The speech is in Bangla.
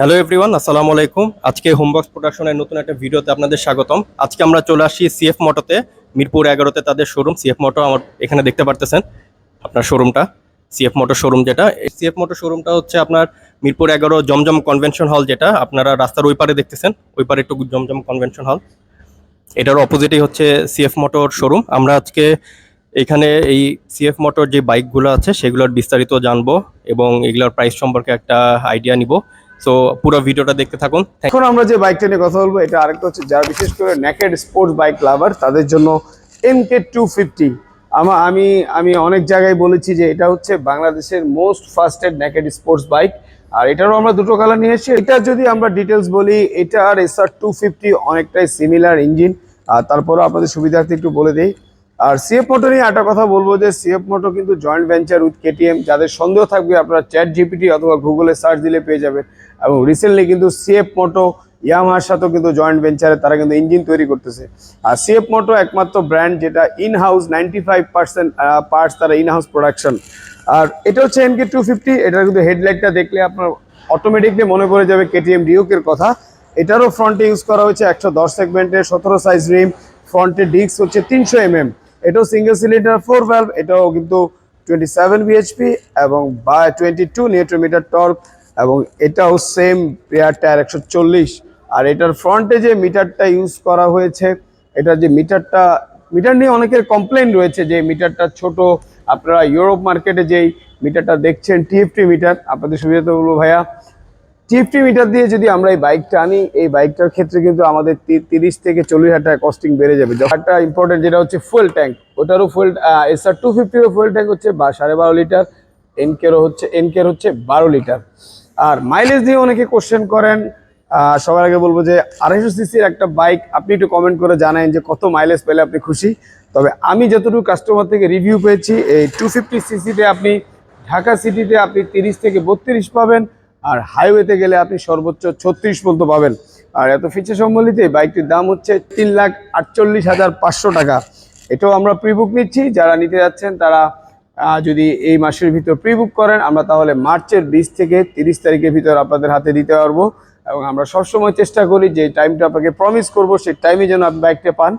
হ্যালো এভরিওয়ান আসসালামু আলাইকুম। আজকে হোমবক্স প্রোডাকশনের নতুন একটা ভিডিওতে আপনাদের স্বাগতম। আজকে আমরা চলে আসি সিএফ মোটোতে মিরপুর এগারোতে তাদের শোরুম সিএফ মোটো আমার এখানে দেখতে পারতেছেন আপনার শোরুমটা সিএফ মোটো শোরুম যেটা। সিএফ মোটো শোরুমটা হচ্ছে আপনার মিরপুর এগারো জমজম কনভেনশন হল যেটা। আপনারা রাস্তার ওই পারে দেখতেছেন, ওই পারে একটু জমজম কনভেনশন হল এটার অপোজিটেই হচ্ছে সিএফ মোটর শোরুম আমরা আজকে এখানে এই সিএফ মোটর যে বাইকগুলো আছে, সেগুলোর বিস্তারিত জানব এবং এগুলোর প্রাইস সম্পর্কে একটা আইডিয়া নিব। সো পুরো ভিডিওটা দেখতে থাকুন। এখন আমরা যে বাইকটা নিয়ে কথা বলব, এটা আরেকটা হচ্ছে যারা বিশেষ করে নেকেড স্পোর্টস বাইক লাভার তাদের জন্য এম কে টু ফিফটি আমা আমি আমি অনেক জায়গায় বলেছি যে এটা হচ্ছে বাংলাদেশের most fasted naked sports bike আর এটারও আমরা দুটো কালার নিয়ে এসেছি। এটা যদি আমরা ডিটেলস বলি, এটা আর এস আর টু ফিফটি অনেকটাই সিমিলার ইঞ্জিন আর তারপরও আপনাদের সুবিধার্থে একটু বলে দিই আর সিএফ মোটো নিয়ে একটা কথা বলব যে সিএফ মোটো কিন্তু জয়েন্ট ভেঞ্চার উইথ কেটিএম যাদের সন্দেহ থাকবে আপনারা চ্যাট জিপিটি অথবা গুগলে সার্চ দিলে পেয়ে যাবেন। এবং রিসেন্টলি কিন্তু সিএফ মোটো ইয়ামাহার সাথেও কিন্তু জয়েন্ট ভেঞ্চারে তারা কিন্তু ইঞ্জিন তৈরি করতেছে। আর সিএফ মোটো একমাত্র ব্র্যান্ড যেটা in house ninety five percent parts তারা ইন হাউস প্রোডাকশন আর এটা হচ্ছে এনকে টু ফিফটি এটার কিন্তু হেডলাইটটা দেখলে আপনার অটোমেটিকলি মনে পড়ে যাবে কেটিএম ডিউকের কথা। এটারও ফ্রন্টে ইউজ করা হয়েছে একশো দশ সেগমেন্টের সতেরো সাইজ রিম ফ্রন্টে ডিস্ক হচ্ছে তিনশো এমএম এটাও সিঙ্গেল সিলিন্ডার ফোর ভ্যালভ এটাও কিন্তু টোয়েন্টি সেভেন বিএইচপি এবং বা টোয়েন্টি টু নিউট্রোমিটার টর্ক এবং এটাও সেম পেয়ার টায়ার একশো চল্লিশ। আর এটার ফ্রন্টে যে মিটারটা ইউজ করা হয়েছে এটার যে মিটারটা মিটার নিয়ে অনেকের কমপ্লেন রয়েছে যে মিটারটা ছোট। আপনারা ইউরোপ মার্কেটে যেই মিটারটা দেখছেন টিএফটি মিটার আপনাদের সুবিধাতে বলব ভাইয়া। টিএফটি মিটার দিয়ে যদি আমরা এই বাইকটা আনি, এই বাইকটার ক্ষেত্রে কিন্তু আমাদের তিরিশ থেকে চল্লিশ হাজার টাকা কস্টিং বেড়ে যাবে। একটা ইম্পর্টেন্ট যেটা হচ্ছে ফুয়েল ট্যাঙ্ক ওটারও ফুয়েল এস আর টু ফিফটিরও ফুয়েল ট্যাঙ্ক হচ্ছে বা সাড়ে বারো লিটার এনকেরও হচ্ছে এনকের হচ্ছে বারো লিটার আর মাইলেজ দিয়ে অনেকে কোশ্চেন করেন সবার আগে বলব যে আড়াইশো সিসির একটা বাইক আপনি একটু কমেন্ট করে জানান যে কত মাইলেজ পেলে আপনি খুশি। তবে আমি যতটুকু কাস্টমার থেকে রিভিউ পেয়েছি, এই টু ফিফটি সিসিতে আপনি, ঢাকা সিটিতে আপনি তিরিশ থেকে বত্রিশ পাবেন। আর হাইওয়েতে গেলে আপনি সর্বোচ্চ ছত্রিশ পর্যন্ত পাবেন। আর এত ফিচার সম্বলিত বাইকটির দাম হচ্ছে তিন লাখ আটচল্লিশ হাজার পাঁচশো টাকা। এটাও আমরা প্রিবুক নিচ্ছি। যারা নিতে যাচ্ছেন, তারা যদি এই মাসের ভিতর প্রিবুক করেন, আমরা তাহলে মার্চের বিশ থেকে তিরিশ তারিখের ভিতর আপনাদের হাতে দিতে পারব। এবং আমরা সবসময় চেষ্টা করি যে টাইমটা আপনাকে প্রমিস করব, সেই টাইমে যেন আপনি বাইকটা পান।